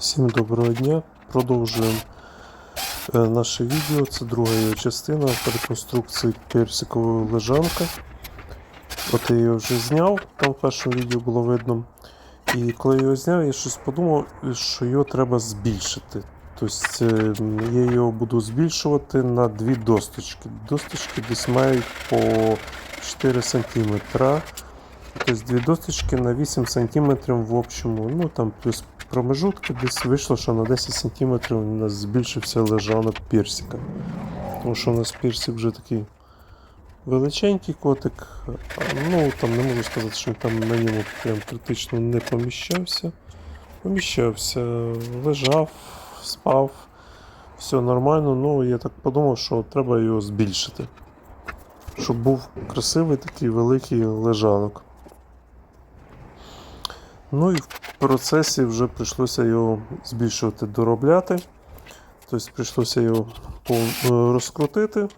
Всім доброго дня. Продовжуємо е, наше відео. Це друга його частина по реконструкції персикової лежанки. От я його вже зняв, там в першому відео було видно. І коли я його зняв, я щось подумав, що його треба збільшити. Тобто е, я його буду збільшувати на дві досточки. Досточки десь мають по 4 см. Тобто дві досточки на 8 см в общому. Ну там плюс промежутки десь вийшло, що на 10 см у нас збільшився лежанок персика. Тому що у нас персик вже такий величенький котик. Ну там не можу сказати, що там на ньому прям критично не поміщався. Поміщався, лежав, спав, все нормально. Ну я так подумав, що треба його збільшити. Щоб був красивий такий великий лежанок. Ну і в процесі вже прийшлося його збільшувати, доробляти. Тобто прийшлося його е, розкрутити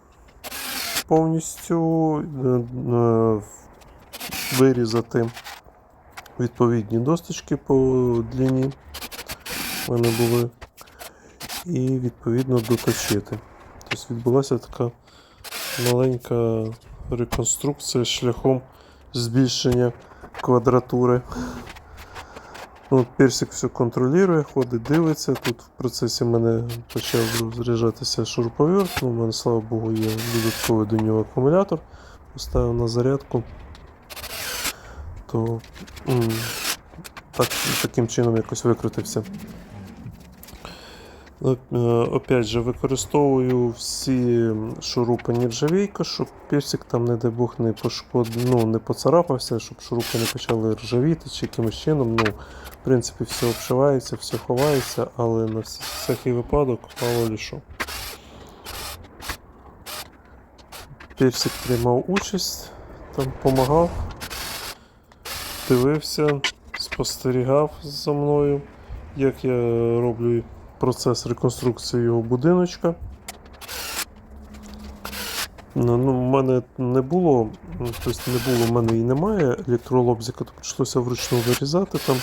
повністю, е, е, вирізати відповідні досточки по длині. У мене були. І відповідно доточити. Тобто відбулася така маленька реконструкція шляхом збільшення квадратури. Ну, Персик все контролює, ходить, дивиться. Тут в процесі мене почав заряджатися шуруповерт. Ну, у мене, слава Богу, є додатковий до нього акумулятор. Поставив на зарядку. То так, таким чином якось викрутився. Е, Опять же, використовую всі шурупи нержавійка, щоб персик там, не дай Бог, не пошкод... ну, не поцарапався, щоб шурупи не почали ржавіти чи якимось чином. Ну, в принципі, все обшивається, все ховається, але на всякий випадок мало що. Персик приймав участь, там допомагав, дивився, спостерігав за мною, як я роблю процес реконструкції його будиночка. Ну, ну, в мене не було, тобто не було, в мене і немає електролобзика, то прийшлося вручну вирізати. Там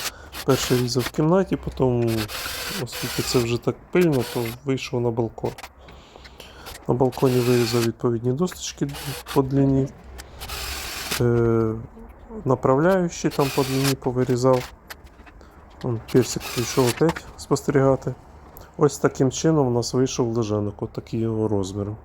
перший різав в кімнаті, потім, оскільки це вже так пильно, то вийшов на балкон. На балконі вирізав відповідні досточки по длині. Е, направляючі там по длині повирізав. Персик прийшов опять спостерігати. Ось таким чином у нас вийшов лежанок, от такі його розміри.